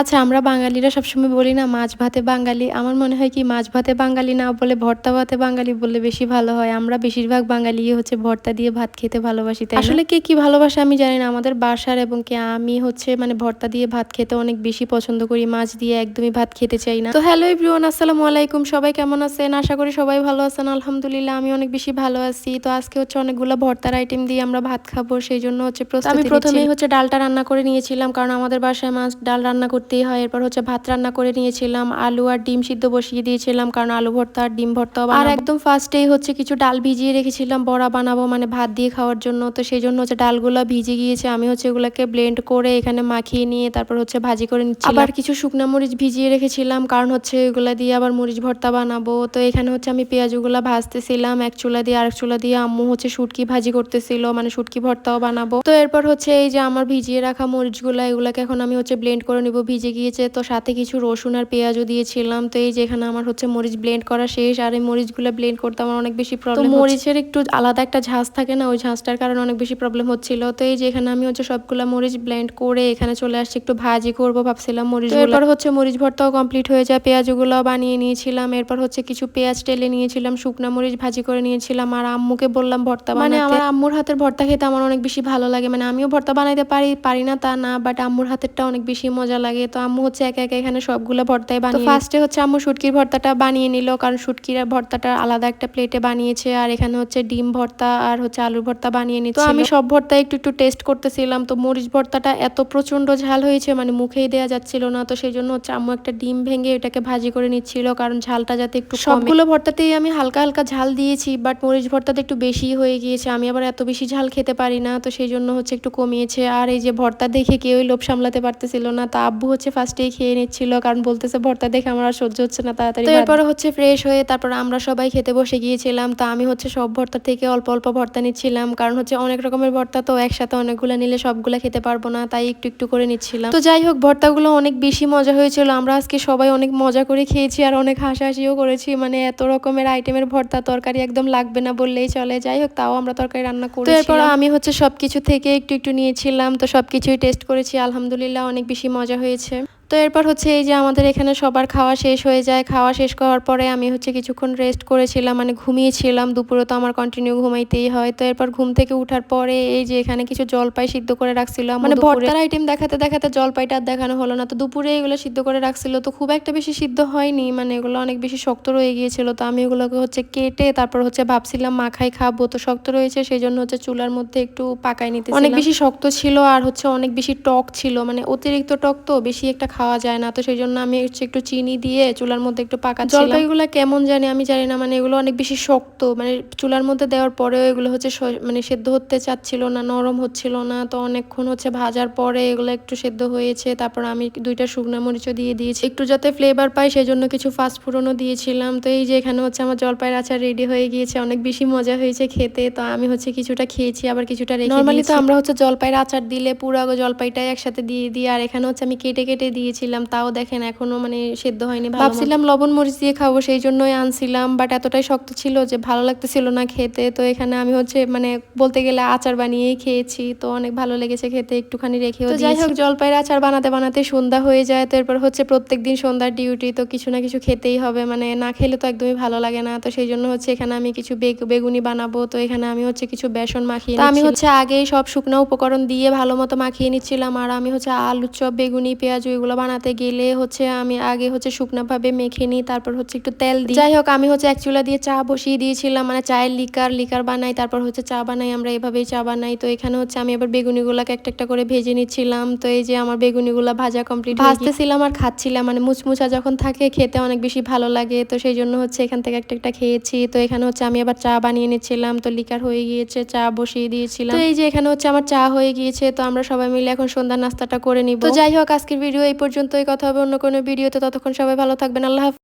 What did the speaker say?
আচ্ছা আমরা বাঙালিরা সবসময় বলি না মাছ ভাতে বাঙালি। আমার মনে হয় কি মাছ ভাতে বাঙালি না বলে ভর্তা ভাতে বাঙালি বললে বেশি ভালো হয়। আমরা বেশিরভাগ বাঙালি হচ্ছে ভর্তা দিয়ে ভাত খেতে ভালোবাসি তাই আসলে কে কি ভালোবাসে আমি জানি না। আমাদের বাসার এবং কি আমি হচ্ছে মানে ভর্তা দিয়ে ভাত খেতে অনেক বেশি পছন্দ করি। মাছ দিয়ে একদমই ভাত খেতে চাই না। তো হ্যালো এভরিওয়ান আসসালামু আলাইকুম। সবাই কেমন আছেন? আশা করি সবাই ভালো আছেন। আলহামদুলিল্লাহ আমি অনেক বেশি ভালো আছি। তো আজকে হচ্ছে অনেকগুলো ভর্তার আইটেম দিয়ে আমরা ভাত খাব সেই জন্য হচ্ছে আমি প্রথমেই হচ্ছে ডালটা রান্না করে নিয়েছিলাম কারণ আমাদের বাসায় মাছ ডাল রান্না করতেই হয়। এরপর হচ্ছে ভাত রান্না করে নিয়েছিলাম, আলু আর ডিম সিদ্ধ বসিয়ে দিয়েছিলাম, কারণ আলু ভর্তা আর ডিম ভর্তা আর একদম ফার্স্টেই হচ্ছে কিছু ডাল ভিজিয়ে রেখেছিলাম, বড়া বানাবো মানে ভাত দিয়ে খাওয়ার জন্য। তো সেই জন্য হচ্ছে ডালগুলো ভিজে গিয়েছে, আমি হচ্ছে এগুলোকে ব্লেন্ড করে এখানে মাখিয়ে নিয়ে তারপর হচ্ছে ভাজি করে নিচ্ছি আবার কিছু শুকনো মরিচ ভিজিয়ে রেখেছিলাম, কারণ হচ্ছে এগুলো দিয়ে আবার মরিচ ভর্তা বানাবো। তো এখানে হচ্ছে আমি পেঁয়াজগুলো ভাজতেছিলাম, এক চুলা দিয়ে আরেক চুলা দিয়ে আম্মু হচ্ছে শুটকি ভাজি করতেছিল মানে শুটকি ভর্তাও বানাবো। তো এরপর হচ্ছে এই যে আমার ভিজিয়ে রাখা মরিচগুলো, এগুলাকে এখন আমি হচ্ছে ব্লেন্ড করে নিব ভিজে গিয়েছে। তো সাথে কিছু রসুন আর পেঁয়াজও দিয়েছিলাম। তো এই যেখানে আমার হচ্ছে মরিচ ব্লেন্ড করা শেষ আর এই মরিচগুলো ব্লেন্ড করতে আমার অনেক বেশি প্রবলেম মরিচের একটু আলাদা একটা ঝাঁজ থাকে না? ওই ঝাঁজটার কারণে অনেক বেশি প্রবলেম হচ্ছিল। তো এই যেখানে আমি হচ্ছে সবগুলো মরিচ ব্লেন্ড করে এখানে চলে আসছি একটু ভাজি করব ভাবছিলাম মরিচ এরপর হচ্ছে মরিচ ভর্তাও কমপ্লিট হয়ে যায়। পেঁয়াজগুলো বানিয়ে নিয়েছিলাম। এরপর হচ্ছে কিছু পেঁয়াজ টেলে নিয়েছিলাম শুকনা মরিচ ভাজি করে নিয়েছিলাম। আর আম্মুকে বললাম ভর্তা মানে আমার আম্মুর হাতের ভর্তা খেতে আমার অনেক বেশি ভালো লাগে। মানে আমিও ভর্তা বানাইতে পারি পারি না তা না বাট আম্মুর হাতেরটা অনেক বেশি মজা লাগে। তো আম্মু হচ্ছে একা একা এখানে সবগুলো ভর্তায় বানিয়ে ফার্স্টে হচ্ছে আম্মু শুটকির ভর্তাটা বানিয়ে নিল কারণ শুটকির ভর্তাটা আলাদা একটা প্লেটে বানিয়েছে আর এখানে হচ্ছে ডিম ভর্তা আর হচ্ছে আলুর ভর্তা বানিয়ে নিচ্ছে আমি সব ভর্তা একটু একটু টেস্ট করতেছিলাম তো মরিচ ভর্তাটা এত প্রচণ্ড ঝাল হয়েছে মানে মুখেই দেওয়া যাচ্ছিল না তো সেই জন্য হচ্ছে আম্মু একটা ডিম ভেঙে এটাকে ভাজি করে নিচ্ছিল কারণ ঝালটা যাতে একটু সবগুলো ভর্তাতেই আমি হালকা হালকা ঝাল দিয়েছি বাট মরিচ ভর্তাতে একটু বেশি হয়ে গিয়েছে আমি আবার এত বেশি ঝাল খেতে পারি না তো সেই জন্য হচ্ছে একটু কমিয়েছে আর এই যে ভর্তা দেখে কেউই লোভ সামলাতে পারতেছিল না তা আব্বু হচ্ছে ফার্স্টেই খেয়ে নিচ্ছিল কারণ বলতেছে ভর্তা দেখে আমার আর সহ্য হচ্ছে না তাড়াতাড়ি এরপরে হচ্ছে ফ্রেশ হয়ে তারপর আমরা সবাই খেতে বসে গিয়েছিলাম তো আমি হচ্ছে সব ভর্তা থেকে অল্প অল্প ভর্তা নিচ্ছিলাম কারণ হচ্ছে অনেক রকমের ভর্তা তো একসাথে অনেকগুলো নিলে সবগুলো খেতে পারব না তাই একটু একটু করে নিচ্ছিলাম। তো যাই হোক ভর্তাগুলো অনেক বেশি মজা হয়েছিল আমরা আজকে সবাই অনেক মজা করে খেয়েছি আর অনেক হাসাহাসিও করেছি মানে এত রকমের আইটেমের ভর্তা তরকারি একদম লাগবে না বললেই চলে। যাই হোক তাও আমরা তরকারি রান্না করি এরপর আমি হচ্ছে সবকিছু থেকে একটু একটু নিয়েছিলাম তো সবকিছুই টেস্ট করেছি আলহামদুলিল্লাহ অনেক বেশি মজা হয়েছে। দিয়েছে তো এরপর হচ্ছে এই যে আমাদের এখানে সবার খাওয়া শেষ হয়ে যায়। খাওয়া শেষ করার পরে আমি হচ্ছে কিছুক্ষণ রেস্ট করেছিলাম মানে ঘুমিয়েছিলাম। দুপুরে তো আমার কন্টিনিউ ঘুমাইতেই হয়। তো এরপর ঘুম থেকে উঠার পরে এই যে এখানে কিছু জলপাই সিদ্ধ করে রাখছিল মানে ভর্তার আইটেম দেখাতে দেখাতে জলপাইটা আর দেখানো হলো না। তো দুপুরে এগুলো সিদ্ধ করে রাখছিল। তো খুব একটা বেশি সিদ্ধ হয়নি। মানে এগুলো অনেক বেশি শক্ত রয়ে গিয়েছিল। তো আমি এগুলোকে হচ্ছে কেটে তারপর হচ্ছে ভাবছিলাম মাখাই খাব। তো শক্ত রয়েছে। সেই জন্য হচ্ছে চুলার মধ্যে একটু পাকাই নিতে অনেক বেশি শক্ত ছিল আর হচ্ছে অনেক বেশি টক ছিল। মানে অতিরিক্ত টক তো বেশি একটা খাওয়া যায় না তো সেই জন্য আমি হচ্ছে একটু চিনি দিয়ে চুলার মধ্যে একটু পাকা জলপাইগুলো কেমন জানি আমি জানি না মানে এগুলো অনেক বেশি শক্ত মানে চুলার মধ্যে দেওয়ার পরেও এগুলো হচ্ছে মানে সেদ্ধ হতে চাচ্ছিল না নরম হচ্ছিল না তো অনেকক্ষণ হচ্ছে ভাজার পরে এগুলো একটু সেদ্ধ হয়েছে তারপর আমি দুইটা শুকনো মরিচও দিয়ে দিয়েছি। একটু যাতে ফ্লেভার পাই সেই জন্য কিছু ফাস্ট ফুডনও দিয়েছিলাম তো এই যে এখানে হচ্ছে আমার জলপাইয়ের আচার রেডি হয়ে গিয়েছে অনেক বেশি মজা হয়েছে খেতে তো আমি হচ্ছে কিছুটা খেয়েছি আবার কিছুটা রেখে নর্মালি তো আমরা হচ্ছে জলপাইয়ের আচার দিলে পুরো জলপাইটাই একসাথে দিয়ে দিই আর এখানে হচ্ছে আমি কেটে কেটে দিয়েছিলাম তাও দেখেন এখনও মানে সেদ্ধ হয়নি ভাবছিলাম লবণ মরিচ দিয়ে খাব সেই জন্যই আনছিলাম বাট এতটাই শক্ত ছিল যে ভালো লাগতেছিল না খেতে। তো এখানে আমি হচ্ছে মানে বলতে গেলে আচার বানিয়েই খেয়েছি তো অনেক ভালো লেগেছে খেতে একটুখানি রেখে যাই হোক জলপাইয়ের আচার বানাতে বানাতে সন্ধ্যা হয়ে যায় তো এরপর হচ্ছে প্রত্যেক দিন সন্ধ্যার ডিউটি তো কিছু না কিছু খেতেই হবে মানে না খেলে তো একদমই ভালো লাগে না। তো সেই জন্য হচ্ছে এখানে আমি কিছু বেগুনি বানাবো তো এখানে আমি হচ্ছে কিছু বেসন মাখিয়ে আমি হচ্ছে আগেই সব শুকনো উপকরণ দিয়ে ভালো মতো মাখিয়ে নিচ্ছিলাম আর আমি হচ্ছে আলু চপ বেগুনি পেঁয়াজ এগুলো বানাতে গেলে হচ্ছে আমি আগে হচ্ছে শুকনোভাবে মেখে নিই তারপর হচ্ছে একটু তেল দিই। যাই হোক আমি হচ্ছে এক চুলা দিয়ে চা বসিয়ে দিয়েছিলাম মানে চায়ের লিকার লিকার বানাই তারপর হচ্ছে চা বানাই আমরা এভাবেই চা বানাই। তো এখানে হচ্ছে আমি আবার বেগুনিগুলাকে একটা একটা করে ভেজে নিচ্ছিলাম। তো এই যে আমার বেগুনিগুলা ভাজা কমপ্লিট ভাজতেছিলাম আর খাচ্ছিলাম মানে মুচমুচা যখন থাকে খেতে অনেক বেশি ভালো লাগে। তো সেই জন্য হচ্ছে এখান থেকে একটা একটা খেয়েছি। তো এখানে হচ্ছে আমি আবার চা বানিয়ে নিচ্ছিলাম। তো লিকার হয়ে গিয়েছে চা বসিয়ে দিয়েছিলাম। তো এই যে এখানে হচ্ছে আমার চা হয়ে গিয়েছে তো আমরা সবাই মিলে এখন সন্ধ্যা নাস্তাটা করে নিব। তো যাই হোক আজকের ভিডিও এই পর্যন্তই কথা হবে অন্য কোনো ভিডিওতে ততক্ষণ সবাই ভালো থাকবেন আল্লাহ।